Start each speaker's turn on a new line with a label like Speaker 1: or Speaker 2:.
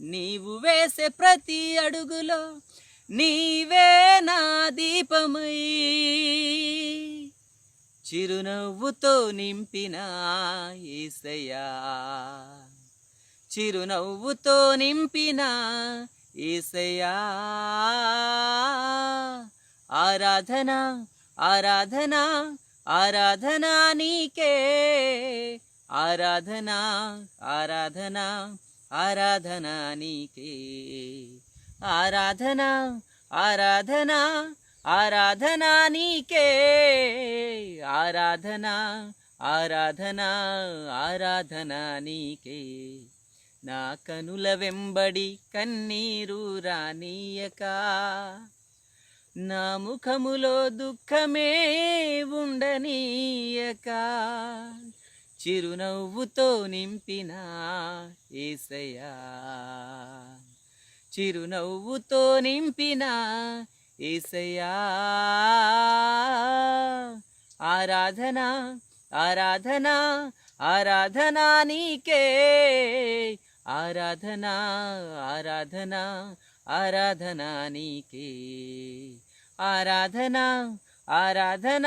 Speaker 1: నీవు వేసే ప్రతి అడుగులో నీవే నా దీపమై. చిరునవ్వుతో నింపిన ఏసయ్యా చిరునవ్వుతో నింపిన ఏసయ్యా ఆరాధన ఆరాధన ఆరాధన నీకే. ఆరాధన ఆరాధన ఆరాధనా నీకే. ఆరాధనా ఆరాధనా ఆరాధనా నీకే. ఆరాధనా ఆరాధనా ఆరాధనా నీకే. నా కనుల వెంబడి కన్నీరు రానీయక. నా ముఖములో దుఃఖమే ఉండనీయక. చిరునవ్వుతో నింపిన ఏసయ్యా. చిరునవ్వుతో నింపిన ఏసయ్యా. ఆరాధన ఆరాధన ఆరాధన నీకే. ఆరాధన ఆరాధన ఆరాధన నీకే. ఆరాధన ఆరాధన